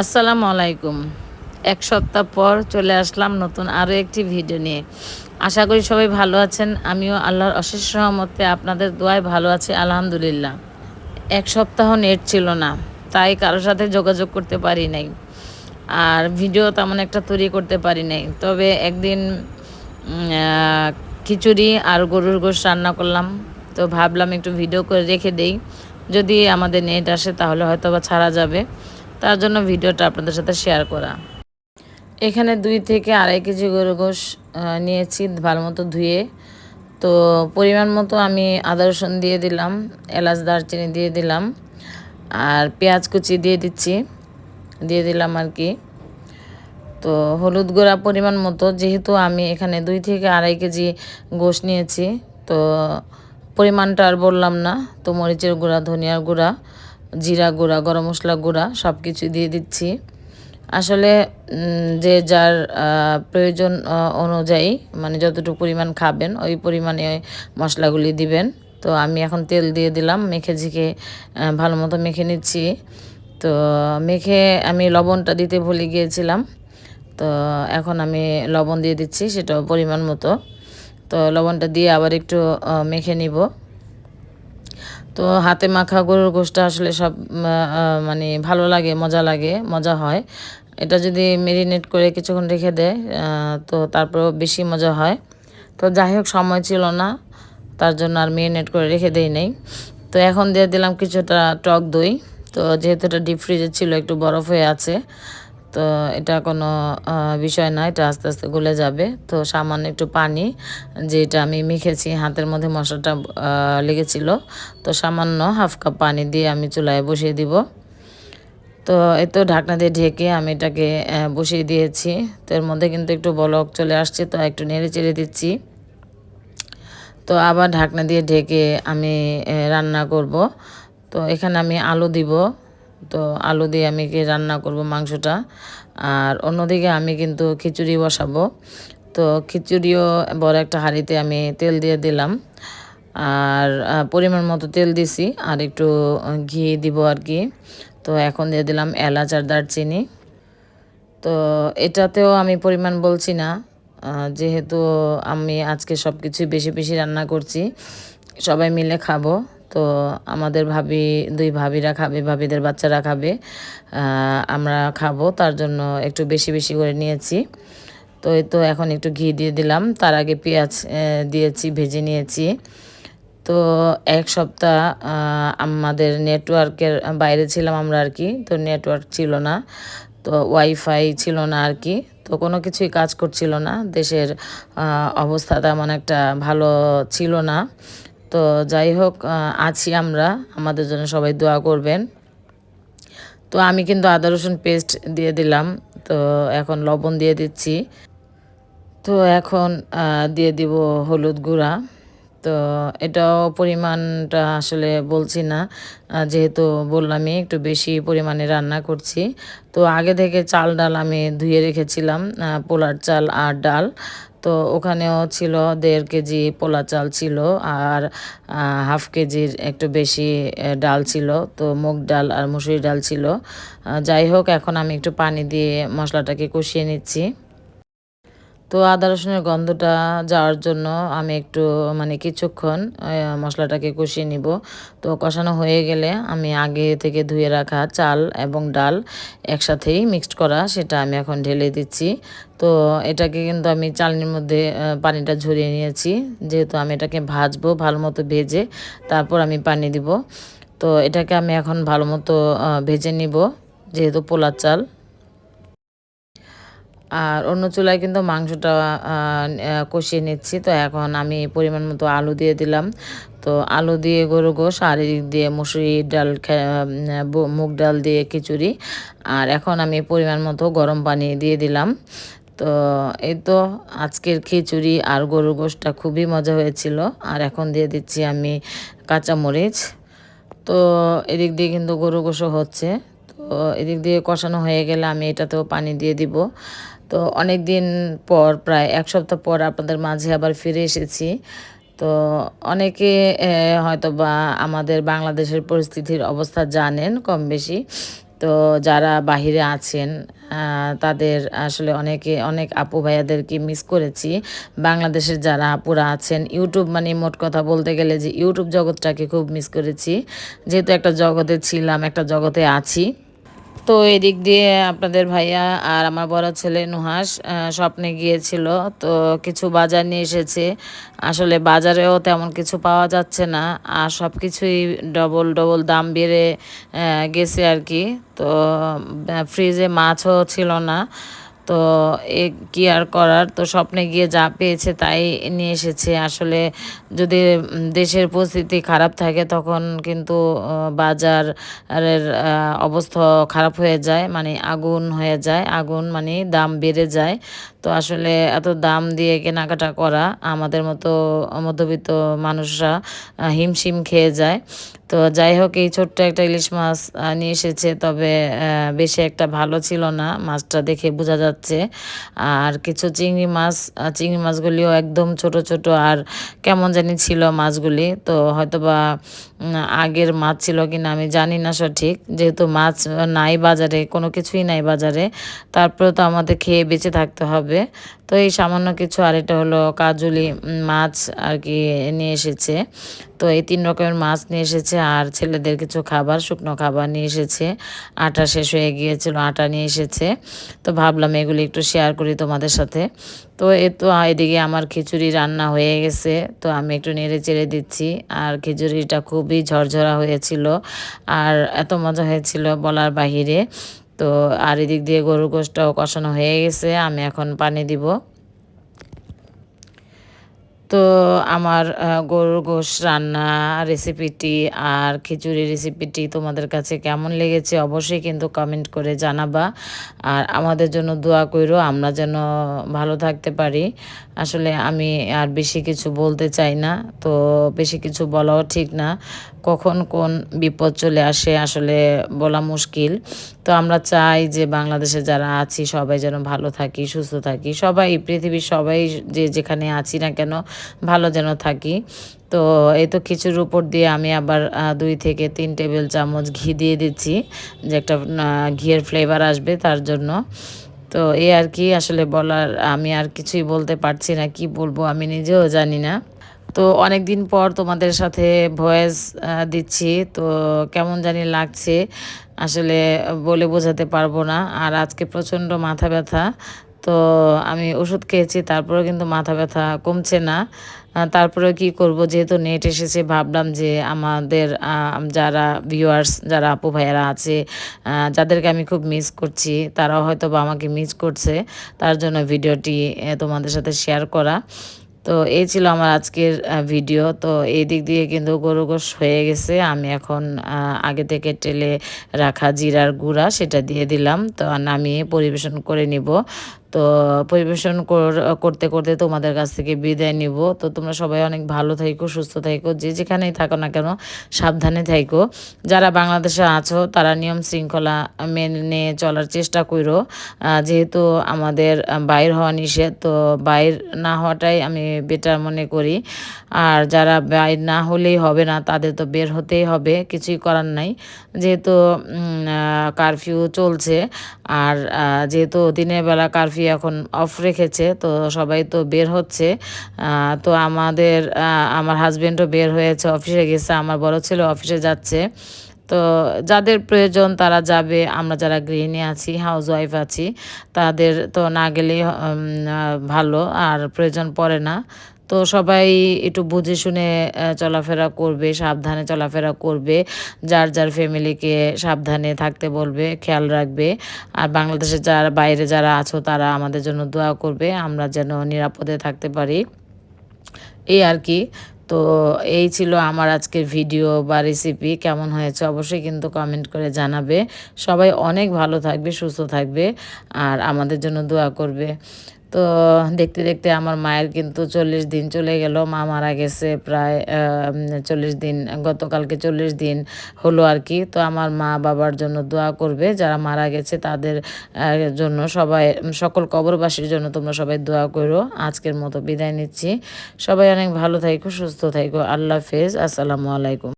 আসসালামু আলাইকুম। এক সপ্তাহ পর চলে আসলাম নতুন আরও একটি ভিডিও নিয়ে। আশা করি সবাই ভালো আছেন। আমিও আল্লাহর অশেষ সহমতে আপনাদের দোয়ায় ভালো আছি, আলহামদুলিল্লাহ। এক সপ্তাহ নেট ছিল না, তাই কারোর সাথে যোগাযোগ করতে পারি নাই। আর ভিডিও তেমন একটা তৈরি করতে পারি নাই। তবে একদিন খিচুড়ি আর গরুর গোশ রান্না করলাম। তো ভাবলাম একটু ভিডিও করে রেখে দেই। যদি আমাদের নেট আসে তাহলে হয়তো বা ছাড়া যাবে। তার জন্য ভিডিওটা আপনাদের সাথে শেয়ার করা। এখানে দুই থেকে আড়াই কেজি গরু গোশ নিয়েছি ভালো মতো ধুয়ে। তো পরিমাণ মতো আমি আদা রসুন দিয়ে দিলাম, এলাচ দারচিনি দিয়ে দিলাম, আর পেঁয়াজ কুচি দিয়ে দিচ্ছি, দিয়ে দিলাম আর কি। তো হলুদ গুঁড়া পরিমাণ মতো, যেহেতু আমি এখানে দুই থেকে আড়াই কেজি গোশ নিয়েছি, তো পরিমাণটা আর বললাম না, তো মরিচের গুঁড়া, ধনিয়ার গুঁড়া জিরা গুঁড়া, গরম মশলা গুঁড়া সব কিছু দিয়ে দিচ্ছি। আসলে যে যার প্রয়োজন অনুযায়ী মানে যতটুকু পরিমাণ খাবেন, ওই পরিমাণে মশলাগুলি দিবেন। তো আমি এখন তেল দিয়ে দিলাম, মেখে ঝিকে ভালো মতো মেখে নিচ্ছি। তো মেখে আমি লবণটা দিতে ভুলে গিয়েছিলাম। তো এখন আমি লবণ দিয়ে দিচ্ছি সেটা পরিমাণ মতো। তো লবণটা দিয়ে আবার একটু মেখে নিব। তো হাতে মাখা গরুর গোশটা আসলে সব মানে ভালো লাগে, মজা লাগে, মজা হয়। এটা যদি মেরিনেট করে কিছুক্ষণ রেখে দেয় তো তারপরেও বেশি মজা হয়। তো যাই হোক, সময় ছিল না, তার জন্য আর মেরিনেট করে রেখে দেই নেই। তো এখন দিয়ে দিলাম কিছুটা টক দই। তো যেহেতু এটা ডিপ ফ্রিজে ছিল, একটু বরফ হয়ে আছে তো এটা কোনো বিষয় না, এটা আস্তে আস্তে গলে যাবে। তো সামান্য একটু পানি, যেটা আমি মেখেছি, হাতের মধ্যে মশলাটা লেগেছিল। তো সামান্য হাফ কাপ পানি দিয়ে আমি চুলায় বসিয়ে দিব। তো এই তো ঢাকনা দিয়ে ঢেকে আমি এটাকে বসিয়ে দিয়েছি। তো এর মধ্যে কিন্তু একটু বলক চলে আসছে, তো একটু নেড়ে চেড়ে দিচ্ছি। তো আবার ঢাকনা দিয়ে ঢেকে আমি রান্না করব। তো এখানে আমি আলু দিব। তো আলু দিয়ে আমি কি রান্না করব মাংসটা? আর অন্যদিকে আমি কিন্তু খিচুড়ি বসাবো। তো খিচুড়িও বড় একটা হাঁড়িতে আমি তেল দিয়ে দিলাম। আর পরিমাণ মতো তেল দিছি। আর একটু ঘি দিব আর কি। তো এখন দিয়ে দিলাম এলাচ আর দারচিনি। তো এটাতেও আমি পরিমাণ বলছি না। যেহেতু আমি আজকে সব কিছুই বেশি বেশি রান্না করছি, সবাই মিলে খাব। তো আমাদের ভাবি, দুই ভাবিরা খাবে, ভাবিদের বাচ্চারা খাবে। আমরা খাব, তার জন্য একটু বেশি বেশি করে নিয়েছি। তো এই তো এখন একটু ঘি দিয়ে দিলাম। তার আগে পেঁয়াজ দিয়েছি, ভেজে নিয়েছি। তো এক সপ্তাহ আমাদের নেটওয়ার্কের বাইরে ছিলাম আমরা আর কি, তো নেটওয়ার্ক ছিল না। তো ওয়াইফাই ছিল না আর কি, তো কোনো কিছুই কাজ করছিল না। দেশের অবস্থা তেমন একটা ভালো ছিল না। তো যাই হোক আছি আমরা। আমাদের জন্য সবাই দোয়া করবেন। তো আমি কিন্তু আদা, রসুন পেস্ট দিয়ে দিলাম। তো এখন লবণ দিয়ে দিচ্ছি। তো এখন দিয়ে দিব হলুদ গুঁড়া। তো এটাও পরিমাণটা আসলে বলছি না। যেহেতু বললামই একটু বেশি পরিমাণে রান্না করছি। তো আগে থেকে চাল, ডাল আমি ধুয়ে রেখেছিলাম। পোলার চাল আর ডাল। তো ওখানেও ছিল দেড় কেজি পোলা চাল ছিল আর হাফ কেজির একটু বেশি ডাল ছিল। তো মুগ ডাল আর মুসুরি ডাল ছিল। যাই হোক, এখন আমি একটু পানি দিয়ে মশলাটাকে কষিয়ে নিচ্ছি। তো আদা রসুনের গন্ধটা যাওয়ার জন্য আমি একটু মানে কিছুক্ষণ মশলাটাকে কষিয়ে নিব। তো কষানো হয়ে গেলে আমি আগে থেকে ধুয়ে রাখা চাল এবং ডাল একসাথেই মিক্সড করা, সেটা আমি এখন ঢেলে দিচ্ছি। তো এটাকে কিন্তু আমি চালনির মধ্যে পানিটা ঝরিয়ে নিয়েছি। যেহেতু আমি এটাকে ভাজবো ভালো মতো ভেজে, তারপর আমি পানি দিব। তো এটাকে আমি এখন ভালো মতো ভেজে নিব, যেহেতু পোলার চাল। আর অন্য চুলায় কিন্তু মাংসটা কষিয়ে নিচ্ছি। তো এখন আমি পরিমাণ মতো আলু দিয়ে দিলাম। তো আলু দিয়ে গরু গোশ, আর এদিক দিয়ে মুসুরি ডাল মুগ ডাল দিয়ে খিচুড়ি। আর এখন আমি পরিমাণ মতো গরম পানি দিয়ে দিলাম। তো এই তো আজকের খিচুড়ি আর গরু গোশটা খুবই মজা হয়েছিল। আর এখন দিয়ে দিচ্ছি আমি কাঁচামরিচ। তো এদিক দিয়ে কিন্তু গরু গোশো হচ্ছে। তো এদিক দিয়ে কষানো হয়ে গেলে আমি এটাতেও পানি দিয়ে দিব। তো অনেক দিন পর, প্রায় এক সপ্তাহ পর আপনাদের মাঝে আবার ফিরে এসেছি। তো অনেকে হয়তো বা আমাদের বাংলাদেশের পরিস্থিতির অবস্থা জানেন কম বেশি তো যারা বাহিরে আছেন তাদের আসলে অনেকে, অনেক আপু ভাইয়াদেরকে মিস করেছি। বাংলাদেশের যারা আপুরা আছেন, ইউটিউব মানে মোট কথা বলতে গেলে যে ইউটিউব জগৎটাকে খুব মিস করেছি। যেহেতু একটা জগতে ছিলাম, একটা জগতে আছি। তো এদিক দিয়ে আপনাদের ভাইয়া আর আমার বড় ছেলে নুহাস স্বপ্নে গিয়েছিল। তো কিছু বাজার নিয়ে এসেছে। আসলে বাজারেও তেমন কিছু পাওয়া যাচ্ছে না। আর সব কিছুই ডবল ডবল দাম বেড়ে গেছে আর কি। তো ফ্রিজে মাছও ছিল না। তো এ কী আর করার? তো স্বপ্নে গিয়ে যা পেয়েছে তাই নিয়ে এসেছে। আসলে যদি দেশের পরিস্থিতি খারাপ থাকে তখন কিন্তু বাজারের অবস্থা খারাপ হয়ে যায় মানে আগুন হয়ে যায়, আগুন মানে দাম বেড়ে যায়। তো আসলে এত দাম দিয়ে কেনাকাটা করা আমাদের মতো মধ্যবিত্ত মানুষরা হিমশিম খেয়ে যায়। তো যাই হোক, এই ছোট্ট একটা ইলিশ মাছ নিয়ে এসেছে। তবে বেশি একটা ভালো ছিল না, মাছটা দেখে বোঝা যাচ্ছে। আর কিছু চিংড়ি মাছ চিংড়ি মাছগুলিও একদম ছোট ছোট আর কেমন জানি ছিল মাছগুলি। তো হয়তোবা আগের মাছ ছিল কিনা আমি জানি না সঠিক। যেহেতু মাছ নাই বাজারে, কোনো কিছুই নাই বাজারে তারপরে তো আমাদের খেয়ে বেঁচে থাকতে হবে। তো এই সামান্য কিছু, আর এটা হলো কাজুলি মাছ আর কি নিয়ে এসেছে। তো এই তিন রকমের মাছ নিয়ে এসেছে, আর ছেলেদের কিছু খাবার, শুকনো খাবার নিয়ে এসেছে। আটা শেষ হয়ে গিয়েছিল, আটা নিয়ে এসেছে। তো ভাবলাম এগুলি একটু শেয়ার করি তোমাদের সাথে। তো এ তো এদিকে আমার খিচুড়ি রান্না হয়ে গেছে, তো আমি একটু নেড়ে চেড়ে দিচ্ছি। আর খিচুড়িটা খুবই ঝরঝরা হয়েছিল, আর এত মজা হয়েছিল বলার বাহিরে। তো আর এদিক দিয়ে গরুর গোষ্ঠটাও কষানো হয়ে গেছে, আমি এখন পানি দিব। তো আমার গরুর গোশ রান্না রেসিপিটি আর খিচুড়ি রেসিপিটি তোমাদের কাছে কেমন লেগেছে অবশ্যই কিন্তু কমেন্ট করে জানাবা। আর আমাদের জন্য দোয়া করো আমরা যেন ভালো থাকতে পারি। আসলে আমি আর বেশি কিছু বলতে চাই না। তো বেশি কিছু বলাও ঠিক না। কখন কোন বিপদ চলে আসে আসলে বলা মুশকিল। তো আমরা চাই যে বাংলাদেশে যারা আছি, সবাই যেন ভালো থাকি, সুস্থ থাকি। সবাই, পৃথিবীর সবাই যে যেখানে আছি না কেন, ভালো যেন থাকি। তো এই তো খিচুড়ির উপর দিয়ে আমি আবার দুই থেকে তিন টেবিল চামচ ঘি দিয়ে দিচ্ছি। যে একটা ঘিয়ের ফ্লেভার আসবে তার জন্য। তো এ আর কি আসলে বলার, আমি আর কিছুই বলতে পারছি না, কি বলব আমি নিজেও জানি না। তো অনেক দিন পর তোমাদের সাথে ভয়েস দিচ্ছি, তো কেমন জানি লাগছে, আসলে বলে বোঝাতে পারব না। আর আজকে প্রচণ্ড মাথা ব্যথা তো আমি ওষুধ খেয়েছি, তারপরেও কিন্তু মাথা ব্যথা কমছে না। তারপরে কি করব? যেহেতু নেট এসেছে, ভাবলাম যে আমাদের যারা ভিউয়ার্স যারা আপু ভাইয়ারা আছে যাদেরকে আমি খুব মিস করছি, তারাও হয়তো বা আমাকে মিস করছে। তার জন্য ভিডিওটি তোমাদের সাথে শেয়ার করা। তো এই ছিল আমার আজকের ভিডিও তো এই দিক দিয়ে কিন্তু গরু গোশ হয়ে গেছে। আমি এখন আগে থেকে টেলে রাখা জিরার গুঁড়া সেটা দিয়ে দিলাম। তো নামিয়ে পরিবেশন করে নিব। তো পরিবেশন করতে করতে তোমাদের কাছ থেকে বিদায় নিব। তো তোমরা সবাই অনেক ভালো থাইকো, সুস্থ থাইকো, যে যেখানেই থাকো না কেন সাবধানে থাইকো। যারা বাংলাদেশে আছো, তারা নিয়ম শৃঙ্খলা মেনে চলার চেষ্টা করো যেহেতু আমাদের বাইর হওয়া নিষেধ, তো বাইর না হওয়াটাই আমি বেটার মনে করি। আর যারা বাইর না হলেই হবে না, তাদের তো বের হতেই হবে, কিছুই করার নাই। যেহেতু কারফিউ চলছে, আর যেহেতু দিনের বেলা কারফিউ টিভি এখন অফ রেখেছে, তো সবাই তো বের হচ্ছে। তো আমাদের আমার হাজব্যান্ডও বের হয়েছে অফিসে গেছে, আমার বড় ছেলে অফিসে যাচ্ছে। তো যাদের প্রয়োজন তারা যাবে, আমরা যারা গৃহিণী আছি হাউস ওয়াইফ আছি, তাদের তো না গেলেই ভালো, আর প্রয়োজন পড়ে না। তো সবাই একটু বুঝে শুনে চলাফেরা করবে সাবধানে চলাফেরা করবে যার যার ফ্যামিলিকে সাবধানে থাকতে বলবে খেয়াল রাখবে। আর বাংলাদেশে যারা বাইরে যারা আছো তারা আমাদের জন্য দোয়া করবে আমরা যেন নিরাপদে থাকতে পারি। এই আর কি। তো এই ছিল আমার আজকের ভিডিও বা রেসিপি কেমন হয়েছে অবশ্যই কিন্তু কমেন্ট করে জানাবে। সবাই অনেক ভালো থাকবে সুস্থ থাকবে আর আমাদের জন্য দোয়া করবে। তো দেখতে দেখতে আমার মায়ের কিন্তু চল্লিশ দিন চলে গেল। মা মারা গেছে প্রায় চল্লিশ দিন, গতকালকে চল্লিশ দিন হলো আর কি। তো আমার মা বাবার জন্য দোয়া করবে, যারা মারা গেছে তাদের জন্য সবাই, সকল কবরবাসীর জন্য তোমরা সবাই দোয়া করো। আজকের মতো বিদায় নিচ্ছি। সবাই অনেক ভালো থাইকো, সুস্থ থাইকো। আল্লাহ হাফেজ। আসসালামু আলাইকুম।